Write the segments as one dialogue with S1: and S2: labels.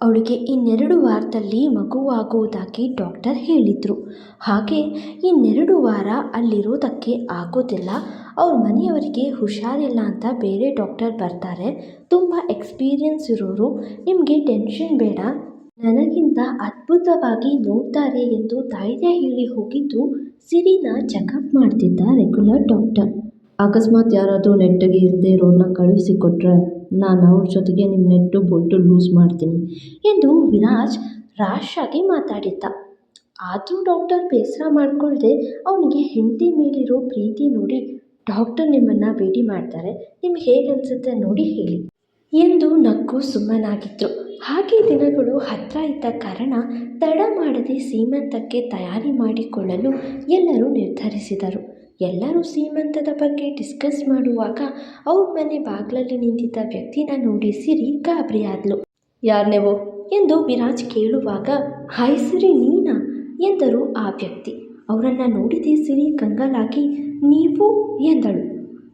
S1: ಅವಳಿಗೆ ಇನ್ನೆರಡು ವಾರದಲ್ಲಿ ಮಗುವಾಗುವುದಾಗಿ ಡಾಕ್ಟರ್ ಹೇಳಿದರು. ಹಾಗೆ ಇನ್ನೆರಡು ವಾರ ಅಲ್ಲಿರೋದಕ್ಕೆ ಆಗೋದಿಲ್ಲ. ಅವ್ರ ಮನೆಯವರಿಗೆ ಹುಷಾರಿಲ್ಲ ಅಂತ ಬೇರೆ ಡಾಕ್ಟರ್ ಬರ್ತಾರೆ. ತುಂಬ ಎಕ್ಸ್ಪೀರಿಯನ್ಸ್ ಇರೋರು. ನಿಮಗೆ ಟೆನ್ಷನ್ ಬೇಡ. ನನಗಿಂತ ಅದ್ಭುತವಾಗಿ ನೋಡ್ತಾರೆ ಎಂದು ಧೈರ್ಯ ಹೇಳಿ ಹೋಗಿದ್ದು ಸಿರಿನ ಚೆಕಪ್ ಮಾಡ್ತಿದ್ದ ರೆಗ್ಯುಲರ್ ಡಾಕ್ಟರ್. ಅಕಸ್ಮಾತ್ ಯಾರಾದರೂ ನೆಟ್ಟಗೆ ಇಲ್ಲದೆ ಇರೋನ್ನ ಕಳುಹಿಸಿಕೊಟ್ರೆ ನಾನು ಅವ್ರ ಜೊತೆಗೆ ನಿಮ್ಮ ನೆಟ್ಟು ಬೊಟ್ಟು ಲೂಸ್ ಮಾಡ್ತೀನಿ ಎಂದು ವಿರಾಜ್ ರಾಶಾಗಿ ಮಾತಾಡಿದ್ದ. ಆದರೂ ಡಾಕ್ಟರ್ ಬೇಸರ ಮಾಡಿಕೊಳ್ಳದೆ ಅವನಿಗೆ ಹೆಂಡತಿ ಮೇಲಿರೋ ಪ್ರೀತಿ ನೋಡಿ ಡಾಕ್ಟರ್ ನಿಮ್ಮನ್ನು ಭೇಟಿ ಮಾಡ್ತಾರೆ. ನಿಮ್ಗೆ ಹೇಗೆ ಅನಿಸುತ್ತೆ ನೋಡಿ ಹೇಳಿ ಎಂದು ನಕ್ಕು ಸುಮ್ಮನಾಗಿದ್ದರು ಹಾಗೆ ದಿನಗಳು ಹತ್ತಿರ ಇದ್ದ ಕಾರಣ ತಡ ಮಾಡದೆ ಸೀಮಂತಕ್ಕೆ ತಯಾರಿ ಮಾಡಿಕೊಳ್ಳಲು ಎಲ್ಲರೂ ನಿರ್ಧರಿಸಿದರು. ಎಲ್ಲರೂ ಸೀಮಂತದ ಬಗ್ಗೆ ಡಿಸ್ಕಸ್ ಮಾಡುವಾಗ ಅವ್ರ ಮನೆ ಬಾಗಿಲಲ್ಲಿ ನಿಂತಿದ್ದ ವ್ಯಕ್ತಿನ ನೋಡಿ ಸಿರಿ ಗಾಬರಿಯಾದ್ಲು ಯಾರ್ನೆವೋ ಎಂದು ವಿರಾಜ್ ಕೇಳುವಾಗ, ಹಾಯ್ ಸಿರಿ, ನೀನಾ? ಎಂದರು ಆ ವ್ಯಕ್ತಿ. ಅವರನ್ನು ನೋಡಿದೆ ಸಿರಿ ಕಂಗಾಲಾಗಿ, ನೀವು? ಎಂದಳು.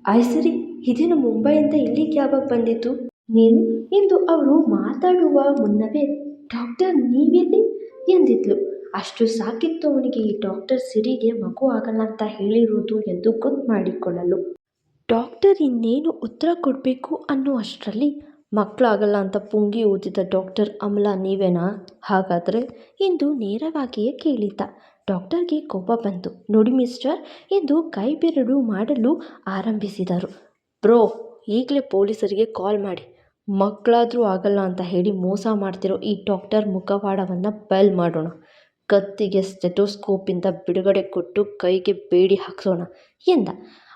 S1: ಆಯ್ ಸಿರಿ, ಇದೇನು ಮುಂಬೈಯಿಂದ ಇಲ್ಲಿ ಯಾವಾಗ ಬಂದಿತ್ತು ನೀನು? ಎಂದು ಅವರು ಮಾತಾಡುವ ಮುನ್ನವೇ, ಡಾಕ್ಟರ್, ನೀವೆಲ್ಲಿ? ಎಂದಿದ್ಲು. ಅಷ್ಟು ಸಾಕಿತ್ತು ಅವನಿಗೆ ಈ ಡಾಕ್ಟರ್ ಸಿರಿಗೆ ಮಗು ಆಗಲ್ಲ ಅಂತ ಹೇಳಿರುವುದು ಎಂದು ಗೊತ್ತು ಮಾಡಿಕೊಳ್ಳಲು. ಡಾಕ್ಟರ್ ಇನ್ನೇನು ಉತ್ತರ ಕೊಡಬೇಕು ಅನ್ನೋ ಅಷ್ಟರಲ್ಲಿ ಮಕ್ಕಳಾಗಲ್ಲ ಅಂತ ಪುಂಗಿ ಓದಿದ ಡಾಕ್ಟರ್ ಅಮಲಾ ನೀವೇನಾ? ಹಾಗಾದರೆ ಎಂದು ನೇರವಾಗಿಯೇ ಕೇಳಿದ್ದ. ಡಾಕ್ಟರ್ಗೆ ಕೋಪ ಬಂತು. ನೋಡಿ ಮಿಸ್ಟರ್ ಎಂದು ಕೈ ಬೆರಳು ಮಾಡಲು ಆರಂಭಿಸಿದರು. ಬ್ರೋ ಈಗಲೇ ಪೊಲೀಸರಿಗೆ ಕಾಲ್ ಮಾಡಿ. ಮಕ್ಕಳಾದರೂ ಆಗಲ್ಲ ಅಂತ ಹೇಳಿ ಮೋಸ ಮಾಡ್ತಿರೋ ಈ ಡಾಕ್ಟರ್ ಮುಖವಾಡವನ್ನು ಬಯಲು ಮಾಡೋಣ. ಕತ್ತಿಗೆ ಸ್ಟೆಟೋಸ್ಕೋಪಿಂದ ಬಿಡುಗಡೆ ಕೊಟ್ಟು ಕೈಗೆ ಬೇಡಿ ಹಾಕ್ಸೋಣ ಎಂದ.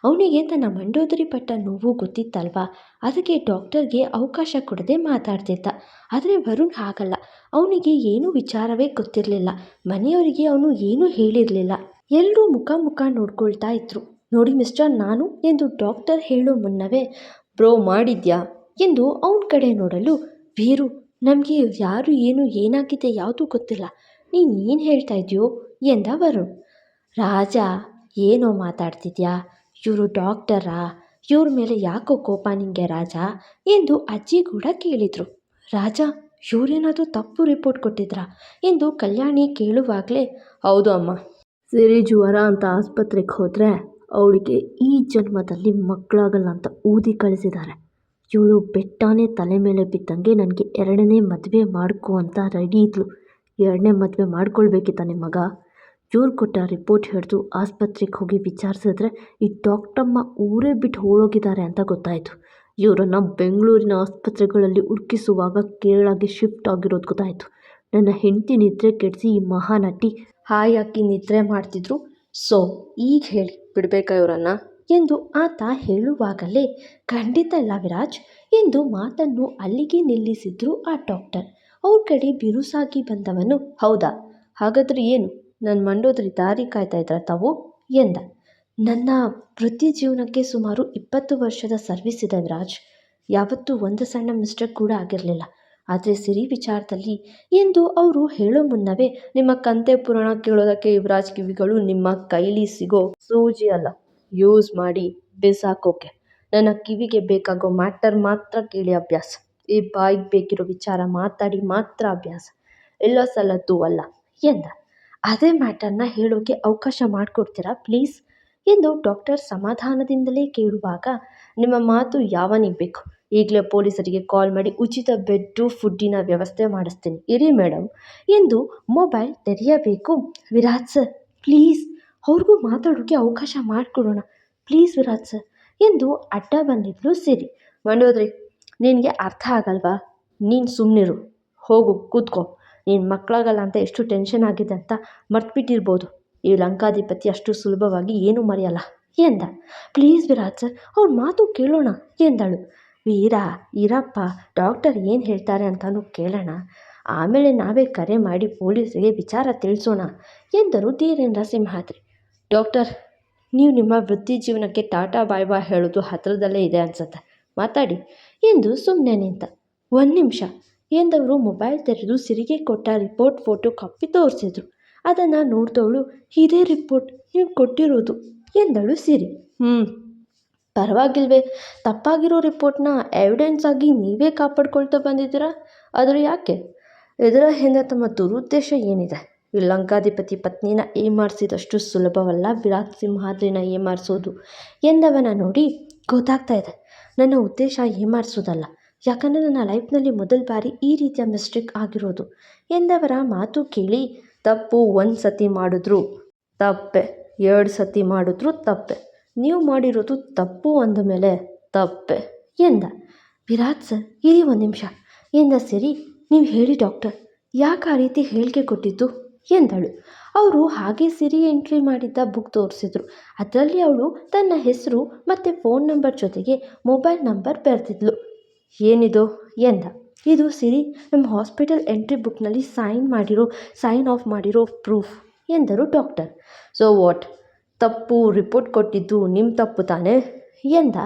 S1: ಅವನಿಗೆ ತನ್ನ ಮಂಡೋದರಿ ಪಟ್ಟ ನೋವು ಗೊತ್ತಿತ್ತಲ್ವಾ? ಅದಕ್ಕೆ ಡಾಕ್ಟರ್ಗೆ ಅವಕಾಶ ಕೊಡದೆ ಮಾತಾಡ್ತಿದ್ದ. ಆದರೆ ವರುಣ್ ಹಾಗಲ್ಲ. ಅವನಿಗೆ ಏನೂ ವಿಚಾರವೇ ಗೊತ್ತಿರಲಿಲ್ಲ. ಮನೆಯವರಿಗೆ ಅವನು ಏನೂ ಹೇಳಿರಲಿಲ್ಲ. ಎಲ್ಲರೂ ಮುಖ ಮುಖ ನೋಡ್ಕೊಳ್ತಾ ಇದ್ರು. ನೋಡಿ ಮಿಸ್ಟರ್, ನಾನು ಎಂದು ಡಾಕ್ಟರ್ ಹೇಳೋ ಮುನ್ನವೇ ಬ್ರೋ ಮಾಡಿದ್ಯಾ? ಎಂದು ಅವನ ಕಡೆ ನೋಡಲು, ವೀರು, ನಮಗೆ ಯಾರು ಏನು ಏನಾಗಿದೆ ಯಾವುದೂ ಗೊತ್ತಿಲ್ಲ. ನೀನು ಏನು ಹೇಳ್ತಾ ಇದೆಯೋ? ಎಂದ ವರುಣ್. ರಾಜ, ಏನೋ ಮಾತಾಡ್ತಿದ್ಯಾ? ಇವರು ಡಾಕ್ಟರಾ? ಇವ್ರ ಮೇಲೆ ಯಾಕೋ ಕೋಪ ನಿಂಗೆ ರಾಜ? ಎಂದು ಅಜ್ಜಿ ಕೂಡ ಕೇಳಿದರು. ರಾಜ, ಇವರೇನಾದರೂ ತಪ್ಪು ರಿಪೋರ್ಟ್ ಕೊಟ್ಟಿದ್ರಾ? ಎಂದು ಕಲ್ಯಾಣಿ ಕೇಳುವಾಗಲೇ, ಹೌದು ಅಮ್ಮ. ಸಿರಿ ಜ್ವರ ಅಂತ ಆಸ್ಪತ್ರೆಗೆ ಹೋದರೆ ಅವಳಿಗೆ ಈ ಜನ್ಮದಲ್ಲಿ ಮಕ್ಕಳಾಗಲ್ಲ ಅಂತ ಊದಿ ಕಳಿಸಿದ್ದಾರೆ ಇವಳು ಬೆಟ್ಟನೇ ತಲೆ ಮೇಲೆ ಬಿದ್ದಂಗೆ ನನಗೆ ಎರಡನೇ ಮದುವೆ ಮಾಡ್ಕೊ ಅಂತ ರೆಡಿ ಇದ್ಲು. ಎರಡನೇ ಮದುವೆ ಮಾಡ್ಕೊಳ್ಬೇಕಿತ್ತ ನಿಮ್ಮ ಮಗ? ಇವ್ರು ಕೊಟ್ಟ ರಿಪೋರ್ಟ್ ಹಿಡಿದು ಆಸ್ಪತ್ರೆಗೆ ಹೋಗಿ ವಿಚಾರಿಸಿದ್ರೆ ಈ ಡಾಕ್ಟಮ್ಮ ಊರೇ ಬಿಟ್ಟು ಹೋಳೋಗಿದ್ದಾರೆ ಅಂತ ಗೊತ್ತಾಯಿತು. ಇವರನ್ನು ಬೆಂಗಳೂರಿನ ಆಸ್ಪತ್ರೆಗಳಲ್ಲಿ ಹುಡುಕಿಸುವಾಗ ಕೇರಳಗೆ ಶಿಫ್ಟ್ ಆಗಿರೋದು ಗೊತ್ತಾಯಿತು. ನನ್ನ ಹೆಂಡತಿ ನಿದ್ರೆ ಕೆಡಿಸಿ ಈ ಮಹಾನಟಿ ಹಾಯಾಗಿ ನಿದ್ರೆ ಮಾಡ್ತಿದ್ರು. ಸೊ, ಈಗ ಹೇಳಿ, ಬಿಡಬೇಕಾ ಇವರನ್ನು? ಎಂದು ಆತ ಹೇಳುವಾಗಲೇ, ಖಂಡಿತ ಇಲ್ಲ ವಿರಾಜ್ ಎಂದು ಮಾತನ್ನು ಅಲ್ಲಿಗೆ ನಿಲ್ಲಿಸಿದ್ರು ಆ ಡಾಕ್ಟರ್ ಅವ್ರ ಕಡೆ ಬಿರುಸಾಗಿ ಬಂದವನು ಹೌದಾ? ಹಾಗಾದರೆ ಏನು? ನನ್ನ ಮಂಡೋದ್ರಿ ದಾರಿ ಕಾಯ್ತಾ ಇದ್ರ ತಾವು? ಎಂದ. ನನ್ನ ವೃತ್ತಿ ಜೀವನಕ್ಕೆ ಸುಮಾರು ಇಪ್ಪತ್ತು ವರ್ಷದ ಸರ್ವಿಸ್ ಇದೆ ವಿರಾಜ್. ಯಾವತ್ತೂ ಒಂದು ಸಣ್ಣ ಮಿಸ್ಟೇಕ್ ಕೂಡ ಆಗಿರಲಿಲ್ಲ. ಆದರೆ ಸಿರಿ ವಿಚಾರದಲ್ಲಿ ಎಂದು ಅವರು ಹೇಳೋ ಮುನ್ನವೇ ನಿಮ್ಮ ಕಂತೆ ಪುರಾಣ ಕೇಳೋದಕ್ಕೆ ಯುವರಾಜ್ ಕಿವಿಗಳು ನಿಮ್ಮ ಕೈಲಿ ಸಿಗೋ ಸೂಜಿ ಅಲ್ಲ. ಯೂಸ್ ಮಾಡಿ ಬಿಸಾಕೋಕೆ. ನನ್ನ ಕಿವಿಗೆ ಬೇಕಾಗೋ ಮ್ಯಾಟರ್ ಮಾತ್ರ ಕೇಳಿ ಅಭ್ಯಾಸ. ಈ ಬಾಯಿಗೆ ಬೇಕಿರೋ ವಿಚಾರ ಮಾತಾಡಿ ಮಾತ್ರ ಅಭ್ಯಾಸ. ಎಲ್ಲ ಸಲದ್ದು ಅಲ್ಲ, ಎಂದ. ಅದೇ ಮ್ಯಾಟರ್ನ ಹೇಳೋಕೆ ಅವಕಾಶ ಮಾಡಿಕೊಡ್ತೀರಾ ಪ್ಲೀಸ್? ಎಂದು ಡಾಕ್ಟರ್ ಸಮಾಧಾನದಿಂದಲೇ ಕೇಳುವಾಗ, ನಿಮ್ಮ ಮಾತು ಯಾವನಿಗೆ ಬೇಕು? ಈಗಲೇ ಪೊಲೀಸರಿಗೆ ಕಾಲ್ ಮಾಡಿ ಉಚಿತ ಬೆಡ್ಡು, ಫುಡ್ಡಿನ ವ್ಯವಸ್ಥೆ ಮಾಡಿಸ್ತೀನಿ. ಇರಿ ಮೇಡಮ್ ಎಂದು ಮೊಬೈಲ್ ತೆರೆಯಬೇಕು. ವಿರಾಜ್ ಸರ್, ಪ್ಲೀಸ್, ಅವ್ರಿಗೂ ಮಾತಾಡೋಕ್ಕೆ ಅವಕಾಶ ಮಾಡಿಕೊಡೋಣ. ಪ್ಲೀಸ್ ವಿರಾಜ್ ಸರ್, ಎಂದು ಅಡ್ಡ ಬಂದಿದ್ಲು ಸಿರಿ. ಮಂಡೋದ್ರಿ ನಿನಗೆ ಅರ್ಥ ಆಗಲ್ವಾ? ನೀನು ಸುಮ್ಮನಿರು ಹೋಗು, ಕೂತ್ಕೋ. ನೀನು ಮಕ್ಕಳಾಗಲ್ಲ ಅಂತ ಎಷ್ಟು ಟೆನ್ಷನ್ ಆಗಿದೆ ಅಂತ ಮರ್ತುಬಿಟ್ಟಿರ್ಬೋದು. ಈ ಲಂಕಾಧಿಪತಿ ಅಷ್ಟು ಸುಲಭವಾಗಿ ಏನೂ ಮರೆಯಲ್ಲ. ಎಂದ? ಪ್ಲೀಸ್ ವಿರಾಜ್ ಸರ್ ಅವ್ರ ಮಾತು ಕೇಳೋಣ, ಎಂದಳು. ವೀರ ಇರಪ್ಪ ಡಾಕ್ಟರ್ ಏನು ಹೇಳ್ತಾರೆ ಅಂತಲೂ ಕೇಳೋಣ. ಆಮೇಲೆ ನಾವೇ ಕರೆ ಮಾಡಿ ಪೊಲೀಸರಿಗೆ ವಿಚಾರ ತಿಳಿಸೋಣ, ಎಂದರು ಧೀರೇಂದ್ರ ಸಿಂಹಾದ್ರಿ. ಡಾಕ್ಟರ್, ನೀವು ನಿಮ್ಮ ವೃತ್ತಿ ಜೀವನಕ್ಕೆ ಟಾಟಾ ಬಾಯ್ ಬಾಯ್ ಹೇಳೋದು ಹತ್ತಿರದಲ್ಲೇ ಇದೆ ಅನಿಸುತ್ತೆ. ಮಾತಾಡಿ. ಎಂದು ಸುಮ್ಮನೆ ನಿಂತ. ಒಂದು ನಿಮಿಷ. ಎಂದವರು ಮೊಬೈಲ್ ತೆರೆದು ಸಿರಿಗೆ ಕೊಟ್ಟ ರಿಪೋರ್ಟ್ ಫೋಟೋ ಕಾಪಿ ತೋರಿಸಿದ್ರು. ಅದನ್ನು ನೋಡಿದವಳು, ಇದೇ ರಿಪೋರ್ಟ್, ನೀವು ಕೊಟ್ಟಿರೋದು, ಎಂದಳು ಸಿರಿ. ಹ್ಞೂ ಪರವಾಗಿಲ್ವೇ. ತಪ್ಪಾಗಿರೋ ರಿಪೋರ್ಟ್ನ ಎವಿಡೆನ್ಸ್ ಆಗಿ ನೀವೇ ಕಾಪಾಡ್ಕೊಳ್ತಾ ಬಂದಿದ್ದೀರಾ? ಆದರೆ ಯಾಕೆ? ಇದರ ಹಿಂದೆ ತಮ್ಮ ದುರುದ್ದೇಶ ಏನಿದೆ? ಈ ಲಂಕಾಧಿಪತಿ ಪತ್ನಿನ ಏಮಾರಿಸಿದಷ್ಟು ಸುಲಭವಲ್ಲ, ವಿರಾಟ್ ಸಿಂಹಾದ್ರಿನ ಏಮಾರಿಸೋದು? ಎಂದವನ ನೋಡಿ ಗೊತ್ತಾಗ್ತಾ ಇದೆ. ನನ್ನ ಉದ್ದೇಶ ಏಮಾರಿಸೋದಲ್ಲ ಯಾಕಂದರೆ ನನ್ನ ಲೈಫ್ನಲ್ಲಿ ಮೊದಲ ಬಾರಿ ಈ ರೀತಿಯ ಮಿಸ್ಟೇಕ್ ಆಗಿರೋದು. ಎಂದವರ ಮಾತು ಕೇಳಿ, ತಪ್ಪು, ಒಂದು ಸತಿ ಮಾಡಿದ್ರು ತಪ್ಪೆ, ಎರಡು ಸತಿ ಮಾಡಿದ್ರು ತಪ್ಪೆ, ನೀವು ಮಾಡಿರೋದು ತಪ್ಪು ಅಂದ ಮೇಲೆ ತಪ್ಪೆ ಎಂದ. ವಿರಾಟ್ ಸರ್, ಇರಿ ಒಂದು ನಿಮಿಷ. ಎಂದ, ಸರಿ, ನೀವು ಹೇಳಿ ಡಾಕ್ಟರ್, ಯಾಕೆ ಆ ರೀತಿ ಹೇಳಿಕೆ ಕೊಟ್ಟಿದ್ದು? ಎಂದಳು. ಅವರು ಹಾಗೆ ಸಿರಿ ಎಂಟ್ರಿ ಮಾಡಿದ್ದ ಬುಕ್ ತೋರಿಸಿದ್ರು. ಅದರಲ್ಲಿ ಅವಳು ತನ್ನ ಹೆಸರು ಮತ್ತು ಫೋನ್ ನಂಬರ್ ಜೊತೆಗೆ ಮೊಬೈಲ್ ನಂಬರ್ ಬರೆದಿದ್ಲು. ಏನಿದು? ಎಂದ. ಇದು ಸಿರಿ ನಮ್ಮ ಹಾಸ್ಪಿಟಲ್ ಎಂಟ್ರಿ ಬುಕ್ನಲ್ಲಿ ಸೈನ್ ಮಾಡಿರೋ, ಸೈನ್ ಆಫ್ ಮಾಡಿರೋ ಪ್ರೂಫ್ ಎಂದರು ಡಾಕ್ಟರ್. ಸೊ ವಾಟ್ ತಪ್ಪು ರಿಪೋರ್ಟ್ ಕೊಟ್ಟಿದ್ದು ನಿಮ್ಮ ತಪ್ಪು ತಾನೇ? ಎಂದ.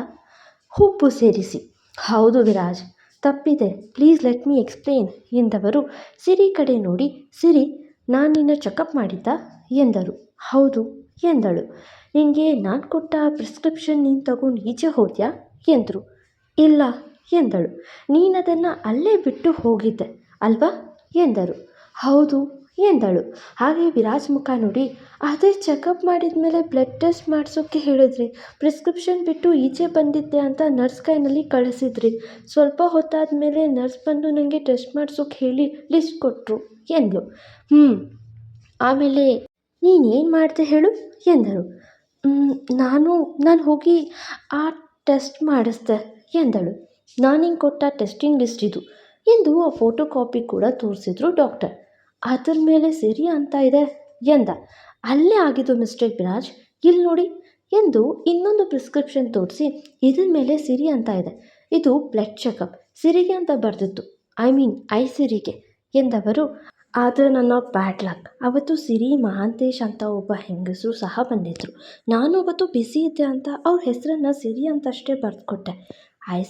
S1: ಹುಬ್ಬು ಸೇರಿಸಿ. ಹೌದು ವಿರಾಜ್, ತಪ್ಪಿದೆ. ಪ್ಲೀಸ್ ಲೆಟ್ ಮೀ ಎಕ್ಸ್ಪ್ಲೇನ್ ಎಂದವರು ಸಿರಿ ಕಡೆ ನೋಡಿ, ಸಿರಿ ನಾನು ನಿನ್ನ ಚೆಕಪ್ ಮಾಡಿದ್ದಾ? ಎಂದರು. ಹೌದು, ಎಂದಳು. ನಿನಗೆ ನಾನು ಕೊಟ್ಟ ಪ್ರಿಸ್ಕ್ರಿಪ್ಷನ್ ನೀನು ತಗೊಂಡು ಈಚೆ ಹೋದ್ಯಾ? ಎಂದರು. ಇಲ್ಲ, ಎಂದಳು. ನೀನದನ್ನು ಅಲ್ಲೇ ಬಿಟ್ಟು ಹೋಗಿದ್ದೆ, ಅಲ್ವಾ? ಎಂದರು. ಹೌದು, ಎಂದಳು. ಹಾಗೆ ವಿರಾಜ್ ಮುಖ ನೋಡಿ, ಅದೇ ಚೆಕಪ್ ಮಾಡಿದ ಮೇಲೆ ಬ್ಲಡ್ ಟೆಸ್ಟ್ ಮಾಡಿಸೋಕ್ಕೆ ಹೇಳಿದ್ರಿ. ಪ್ರಿಸ್ಕ್ರಿಪ್ಷನ್ ಬಿಟ್ಟು ಈಚೆ ಬಂದಿದ್ದೆ ಅಂತ ನರ್ಸ್ ಕೈನಲ್ಲಿ ಕಳಿಸಿದ್ರಿ. ಸ್ವಲ್ಪ ಹೊತ್ತಾದ ಮೇಲೆ ನರ್ಸ್ ಬಂದು ನನಗೆ ಟೆಸ್ಟ್ ಮಾಡಿಸೋಕ್ಕೆ ಹೇಳಿ ಲಿಸ್ಟ್ ಕೊಟ್ಟರು ಎಂದಳು ಹ್ಞೂ ಆಮೇಲೆ ನೀನೇನು ಮಾಡಿದೆ ಹೇಳು? ಎಂದರು. "ಮ್, ನಾನು ನಾನು ಹೋಗಿ ಆ ಟೆಸ್ಟ್ ಮಾಡಿಸ್ದೆ ಎಂದಳು. ನಾನು ಕೊಟ್ಟ ಟೆಸ್ಟಿಂಗ್ ಲಿಸ್ಟ್ ಇದು ಎಂದು ಆ ಫೋಟೋ ಕಾಪಿ ಕೂಡ ತೋರಿಸಿದ್ರು ಡಾಕ್ಟರ್. ಅದರ ಮೇಲೆ ಸರಿ ಅಂತ ಇದೆ ಎಂದ. ಅಲ್ಲೇ ಆಗಿದ್ದು ಮಿಸ್ಟೇಕ್ ವಿರಾಜ್ ಇಲ್ಲಿ ನೋಡಿ ಎಂದು ಇನ್ನೊಂದು ಪ್ರಿಸ್ಕ್ರಿಪ್ಷನ್ ತೋರಿಸಿ ಇದ್ರ ಮೇಲೆ ಸಿರಿ ಅಂತ ಇದೆ. ಇದು ಬ್ಲಡ್ ಚೆಕಪ್ ಸಿರಿಗೆ ಅಂತ ಬರೆದಿತ್ತು. I mean I ಸಿರಿಗೆ. ಎಂದವರು, ಆದರೆ ನನ್ನ ಬ್ಯಾಡ್ ಲಕ್. ಅವತ್ತು ಸಿರಿ, ಮಹಾಂತೇಶ್ ಅಂತ ಒಬ್ಬ ಹೆಂಗಸರು ಸಹ ಬಂದಿದ್ದರು ನಾನು ಅವತ್ತು ಬಿಸಿ ಇದ್ದೆ ಅಂತ ಅವ್ರ ಹೆಸರನ್ನು ಸಿರಿ ಅಂತಷ್ಟೇ ಬರೆದುಕೊಟ್ಟೆ.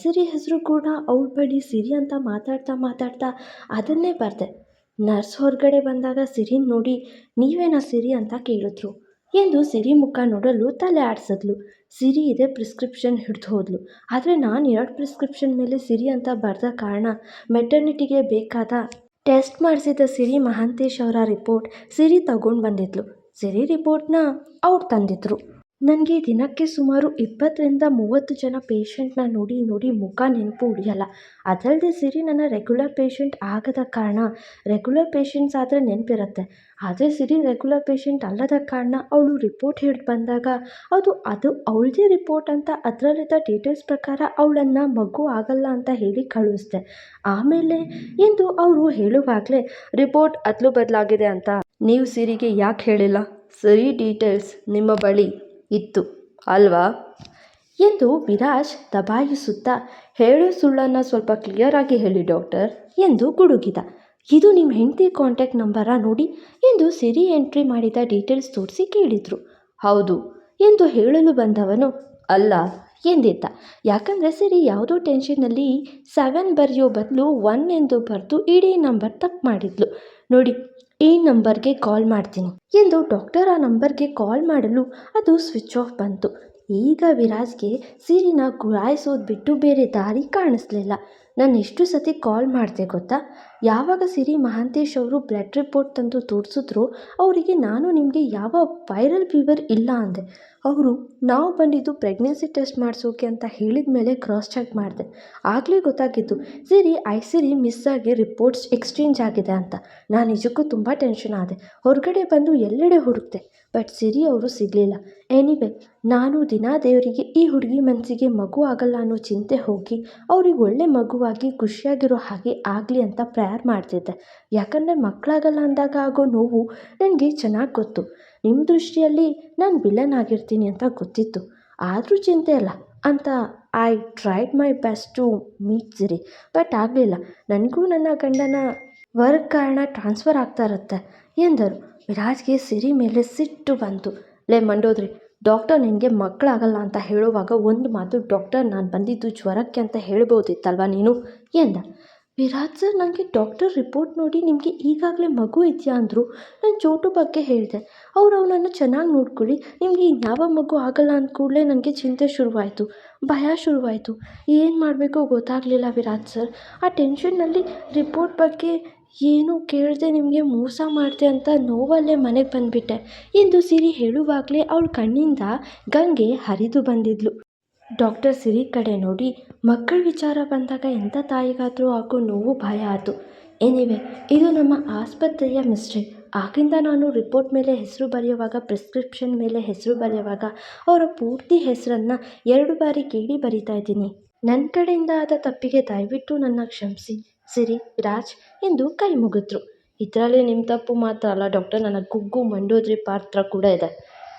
S1: ಸಿರಿ ಹೆಸರು ಕೂಡ ಅವ್ರ ಬಳಿ ಸಿರಿ ಅಂತ ಮಾತಾಡ್ತಾ ಮಾತಾಡ್ತಾ ಅದನ್ನೇ ಬರೆದೆ. ನರ್ಸ್ ಹೊರಗಡೆ ಬಂದಾಗ ಸಿರಿ ನೋಡಿ ನೀವೇನಾ ಸಿರಿ ಅಂತ ಕೇಳಿದ್ರು. ಎಂದು ಸಿರಿ ಮುಖ ನೋಡಲು ತಲೆ ಆಡಿಸಿದ್ಲು. ಸಿರಿ ಇದೆ ಪ್ರಿಸ್ಕ್ರಿಪ್ಷನ್ ಹಿಡಿದು ಹೋದ್ಲು. ಆದರೆ ನಾನು ಎರಡು ಪ್ರಿಸ್ಕ್ರಿಪ್ಷನ್ ಮೇಲೆ ಸಿರಿ ಅಂತ ಬರೆದ ಕಾರಣ ಮೆಟರ್ನಿಟಿಗೆ ಬೇಕಾದ ಟೆಸ್ಟ್ ಮಾಡಿಸಿದ ಸಿರಿ ಮಹಾಂತೇಶ್ ಅವರ ರಿಪೋರ್ಟ್ ಸಿರಿ ತಗೊಂಡು ಬಂದಿದ್ಲು. ಸಿರಿ ರಿಪೋರ್ಟ್ನ ಅವ್ರು ತಂದಿದ್ರು. ನನಗೆ ದಿನಕ್ಕೆ ಸುಮಾರು ಇಪ್ಪತ್ತರಿಂದ ಮೂವತ್ತು ಜನ ಪೇಷಂಟ್ನ ನೋಡಿ ನೋಡಿ ಮುಖ ನೆನಪು ಉಳಿಯಲ್ಲ ಅದಲ್ಲದೆ ಸಿರಿ ನನ್ನ ರೆಗ್ಯುಲರ್ ಪೇಷಂಟ್ ಆಗದ ಕಾರಣ ರೆಗ್ಯುಲರ್ ಪೇಷಂಟ್ಸ್ ಆದರೆ ನೆನಪಿರುತ್ತೆ. ಆದರೆ ಸಿರಿ ರೆಗ್ಯುಲರ್ ಪೇಷಂಟ್ ಅಲ್ಲದ ಕಾರಣ ಅವಳು ರಿಪೋರ್ಟ್ ಹಿಡಿದು ಬಂದಾಗ ಅದು ಅದು ಅವಳದೇ ರಿಪೋರ್ಟ್ ಅಂತ ಅದರಲ್ಲಿದ್ದ ಡೀಟೇಲ್ಸ್ ಪ್ರಕಾರ ಅವಳನ್ನು ಮಗು ಆಗಲ್ಲ ಅಂತ ಹೇಳಿ ಕಳಿಸ್ದೆ ಆಮೇಲೆ ಎಂದು ಅವರು ಹೇಳುವಾಗಲೇ, ರಿಪೋರ್ಟ್ ಅದಲು ಬದಲಾಗಿದೆ ಅಂತ. ನೀವು ಸಿರಿಗೆ ಯಾಕೆ ಹೇಳಿಲ್ಲ? ಸರಿ ಡೀಟೇಲ್ಸ್ ನಿಮ್ಮ ಬಳಿ. ಇತ್ತು. ಅಲ್ವಾ? ಎಂದು ವಿರಾಜ್ ದಬಾಯಿಸುತ್ತಾ, ಹೇಳೋ ಸುಳ್ಳನ್ನು ಸ್ವಲ್ಪ ಕ್ಲಿಯರಾಗಿ ಹೇಳಿ ಡಾಕ್ಟರ್ ಎಂದು ಗುಡುಗಿದ. ಇದು ನಿಮ್ಮ ಹೆಂಡತಿ ಕಾಂಟ್ಯಾಕ್ಟ್ ನಂಬರಾ ನೋಡಿ, ಎಂದು ಸಿರಿ ಎಂಟ್ರಿ ಮಾಡಿದ ಡೀಟೇಲ್ಸ್ ತೋರಿಸಿ ಕೇಳಿದರು. ಹೌದು, ಎಂದು ಹೇಳಲು ಬಂದವನು. ಅಲ್ಲ ಎಂದಿದ್ದ ಯಾಕಂದರೆ ಸಿರಿ ಯಾವುದೋ ಟೆನ್ಷನ್ನಲ್ಲಿ ಸೆವೆನ್ ಬರೆಯೋ ಬದಲು ಒನ್ ಎಂದು ಬರೆದು ಇಡೀ ನಂಬರ್ ತಪ್ಪು ಮಾಡಿದ್ಲು. ನೋಡಿ ಈ ನಂಬರ್ಗೆ ಕಾಲ್ ಮಾಡ್ತೀನಿ. ಎಂದು ಡಾಕ್ಟರ್ ಆ ನಂಬರ್ಗೆ ಕಾಲ್ ಮಾಡಲು ಅದು ಸ್ವಿಚ್ ಆಫ್ ಬಂತು. ಈಗ ವಿರಾಜ್ಗೆ ಸಿರಿನ ಗುರಾಯಿಸೋದು ಬಿಟ್ಟು ಬೇರೆ ದಾರಿ ಕಾಣಿಸ್ಲಿಲ್ಲ. ನಾನು ಎಷ್ಟು ಸತಿ ಕಾಲ್ ಮಾಡಿದೆ ಗೊತ್ತಾ? ಯಾವಾಗ ಸಿರಿ ಮಹಾಂತೇಶ್ ಅವರು ಬ್ಲಡ್ ರಿಪೋರ್ಟ್ ತಂದು ತೋರಿಸಿದ್ರು ಅವರಿಗೆ ನಾನು ನಿಮಗೆ ಯಾವ ವೈರಲ್ ಫೀವರ್ ಇಲ್ಲ ಅಂದೆ. ಅವರು, ನಾವು ಬಂದಿದ್ದು ಪ್ರೆಗ್ನೆನ್ಸಿ ಟೆಸ್ಟ್ ಮಾಡಿಸೋಕೆ ಅಂತ ಹೇಳಿದ ಮೇಲೆ ಕ್ರಾಸ್ ಚೆಕ್ ಮಾಡಿದೆ. ಆಗಲೇ ಗೊತ್ತಾಗಿದ್ದು, ಸಿರಿ, ಐ ಸಿರಿ ಮಿಸ್ ಆಗಿ ರಿಪೋರ್ಟ್ಸ್ ಎಕ್ಸ್ಚೇಂಜ್ ಆಗಿದೆ ಅಂತ. ನಾನು ನಿಜಕ್ಕೂ ತುಂಬ ಟೆನ್ಷನ್ ಆದೆ. ಹೊರಗಡೆ ಬಂದು ಎಲ್ಲೆಡೆ ಹುಡುಕ್ತೆ ಬಟ್ ಸಿರಿ ಅವರು ಸಿಗಲಿಲ್ಲ. ಎನಿವೆ, ನಾನು ದಿನ ದೇವರಿಗೆ ಈ ಹುಡುಗಿ ಮನಸ್ಸಿಗೆ ಮಗು ಆಗಲ್ಲ ಅನ್ನೋ ಚಿಂತೆ ಹೋಗಿ, ಅವ್ರಿಗೆ ಒಳ್ಳೆ ಮಗುವಾಗಿ ಖುಷಿಯಾಗಿರೋ ಹಾಗೆ ಆಗಲಿ ಅಂತ ಪ್ರೇಯರ್ ಮಾಡ್ತಿದ್ದೆ. ಯಾಕಂದರೆ ಮಕ್ಕಳಾಗಲ್ಲ ಅಂದಾಗ ಆಗೋ ನೋವು ನನಗೆ ಚೆನ್ನಾಗಿ ಗೊತ್ತು. ನಿಮ್ಮ ದೃಷ್ಟಿಯಲ್ಲಿ ನಾನು ವಿಲನ್ ಆಗಿರ್ತೀನಿ ಅಂತ ಗೊತ್ತಿತ್ತು. ಆದರೂ ಚಿಂತೆ ಇಲ್ಲ ಅಂತ I tried my best to meet Siri but ಆಗಲಿಲ್ಲ. ನನಗೂ ನನ್ನ ಗಂಡನ ವರ್ಕ್ ಕಾರಣ ಟ್ರಾನ್ಸ್ಫರ್ ಆಗ್ತಾ ಇರುತ್ತೆ ಎಂದರು. ವಿರಾಜ್ಗೆ ಸಿರಿ ಮೇಲೆ ಸಿಟ್ಟು ಬಂತು. ಲೇ ಮಂಡೋದ್ರಿ ಡಾಕ್ಟರ್ ನಿನಗೆ ಮಕ್ಕಳಾಗಲ್ಲ ಅಂತ ಹೇಳುವಾಗ ಒಂದು ಮಾತು ಡಾಕ್ಟರ್ ನಾನು ಬಂದಿದ್ದು ಜ್ವರಕ್ಕೆ ಅಂತ ಹೇಳ್ಬೋದಿತ್ತಲ್ವ ನೀನು? ಎಂದ. ವಿರಾಟ್ ಸರ್ ನನಗೆ ಡಾಕ್ಟರ್ ರಿಪೋರ್ಟ್ ನೋಡಿ ನಿಮಗೆ ಈಗಾಗಲೇ ಮಗು ಇದೆಯಾ ಅಂದರು. ನಾನು ಚೋಟು ಬಗ್ಗೆ ಹೇಳಿದೆ. ಅವ್ರು ಅವನನ್ನು ಚೆನ್ನಾಗಿ ನೋಡ್ಕೊಳ್ಳಿ. ನಿಮಗೆ ಇನ್ಯಾವ ಮಗು ಆಗಲ್ಲ ಅಂದ ಕೂಡಲೇ ನನಗೆ ಚಿಂತೆ ಶುರುವಾಯಿತು. ಭಯ ಶುರುವಾಯಿತು. ಏನು ಮಾಡಬೇಕೋ ಗೊತ್ತಾಗಲಿಲ್ಲ ವಿರಾಟ್ ಸರ್. ಆ ಟೆನ್ಷನ್ನಲ್ಲಿ ರಿಪೋರ್ಟ್ ಬಗ್ಗೆ ಏನು ಕೇಳಿದೆ ನಿಮಗೆ ಮೋಸ ಮಾಡಿದೆ ಅಂತ ನೋವಲ್ಲೇ ಮನೆಗೆ ಬಂದುಬಿಟ್ಟೆ. ಎಂದು ಸಿರಿ ಹೇಳುವಾಗಲೇ ಅವಳ ಕಣ್ಣಿಂದ ಗಂಗೆ ಹರಿದು ಬಂದಿದ್ಲು. ಡಾಕ್ಟರ್ ಸಿರಿ ಕಡೆ ನೋಡಿ, ಮಕ್ಕಳ ವಿಚಾರ ಬಂದಾಗ ಎಂಥ ತಾಯಿಗಾದರೂ ಆಗೋ ನೋವು ಭಯ ಆಯಿತು ಎನಿವೆ, ಇದು ನಮ್ಮ ಆಸ್ಪತ್ರೆಯ ಮಿಸ್ಟೇಕ್ ಆಗಿಂದ ನಾನು ರಿಪೋರ್ಟ್ ಮೇಲೆ ಹೆಸರು ಬರೆಯುವಾಗ, ಪ್ರಿಸ್ಕ್ರಿಪ್ಷನ್ ಮೇಲೆ ಹೆಸರು ಬರೆಯುವಾಗ ಅವರ ಪೂರ್ತಿ ಹೆಸರನ್ನು ಎರಡು ಬಾರಿ ಕೇಳಿ ಬರಿತಾ ಇದ್ದೀನಿ. ನನ್ನ ಕಡೆಯಿಂದ ಆದ ತಪ್ಪಿಗೆ ದಯವಿಟ್ಟು ನನ್ನ ಕ್ಷಮಿಸಿ. ಸಿರಿ, ರಾಜ್ ಎಂದು ಕೈ ಮುಗಿದ್ರು. ಇದರಲ್ಲಿ ನಿಮ್ಮ ತಪ್ಪು ಮಾತ್ರ ಅಲ್ಲ ಡಾಕ್ಟರ್, ನನ್ನ ಗುಗ್ಗು ಮಂಡೋದ್ರಿ ಪಾತ್ರ ಕೂಡ ಇದೆ.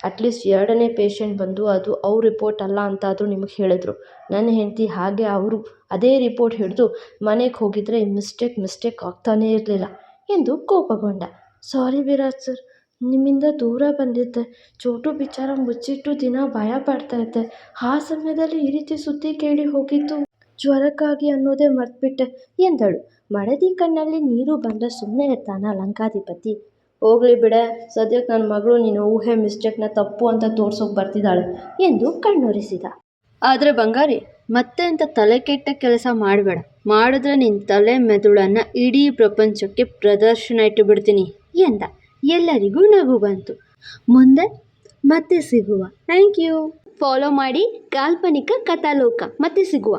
S1: ಅಟ್ಲೀಸ್ಟ್ ಎರಡನೇ ಪೇಷಂಟ್ ಬಂದು ಅದು ಅವ್ರ ರಿಪೋರ್ಟ್ ಅಲ್ಲ ಅಂತ ಆದರೂ ನಿಮಗೆ ಹೇಳಿದ್ರು. ನನ್ನ ಹೆಂಡತಿ ಹಾಗೆ ಅವರು ಅದೇ ರಿಪೋರ್ಟ್ ಹಿಡಿದು ಮನೆಗೆ ಹೋಗಿದ್ರೆ ಮಿಸ್ಟೇಕ್ ಮಿಸ್ಟೇಕ್ ಆಗ್ತಾನೇ ಇರಲಿಲ್ಲ. ಎಂದು ಕೋಪಗೊಂಡ. ಸಾರಿ ವಿರಾಜ್ ಸರ್ ನಿಮ್ಮಿಂದ ದೂರ ಬಂದಿದ್ದೆ. ಚೋಟು ಬಿಚಾರ ಮುಚ್ಚಿಟ್ಟು ದಿನ ಭಯ ಪಡ್ತಾ ಇದ್ದೆ. ಆ ಸಮಯದಲ್ಲಿ ಈ ರೀತಿ ಸುದ್ದಿ ಕೇಳಿ ಹೋಗಿದ್ದು ಜ್ವರಕ್ಕಾಗಿ ಅನ್ನೋದೇ ಮರ್ತುಬಿಟ್ಟೆ ಎಂದಳು. ಮಡದಿ ಕಣ್ಣಲ್ಲಿ ನೀರು ಬಂದರೆ ಸುಮ್ಮನೆ ಇರ್ತಾನ ಲಂಕಾಧಿಪತಿ? ಹೋಗಲಿ ಬಿಡೆ ಸದ್ಯಕ್ಕೆ ನನ್ನ ಮಗಳು ನೀನು ಊಹೆ, ಮಿಸ್ಟೇಕ್ನ ತಪ್ಪು ಅಂತ ತೋರ್ಸೋಕೆ ಬರ್ತಿದ್ದಾಳೆ ಎಂದು ಕಣ್ಣೊರೆಸಿದ.
S2: ಆದರೆ ಬಂಗಾರಿ, ಮತ್ತೆ ಅಂತ ತಲೆ ಕೆಟ್ಟ ಕೆಲಸ ಮಾಡಬೇಡ. ಮಾಡಿದ್ರೆ ನಿನ್ನ ತಲೆ ಮೆದುಳನ್ನು ಇಡೀ ಪ್ರಪಂಚಕ್ಕೆ ಪ್ರದರ್ಶನ ಇಟ್ಟು ಬಿಡ್ತೀನಿ ಎಂದ. ಎಲ್ಲರಿಗೂ ನಗು ಬಂತು. ಮುಂದೆ ಮತ್ತೆ ಸಿಗುವ. Thank you. ಫಾಲೋ ಮಾಡಿ ಕಾಲ್ಪನಿಕ ಕಥಾಲೋಕ, ಮತ್ತೆ ಸಿಗುವ.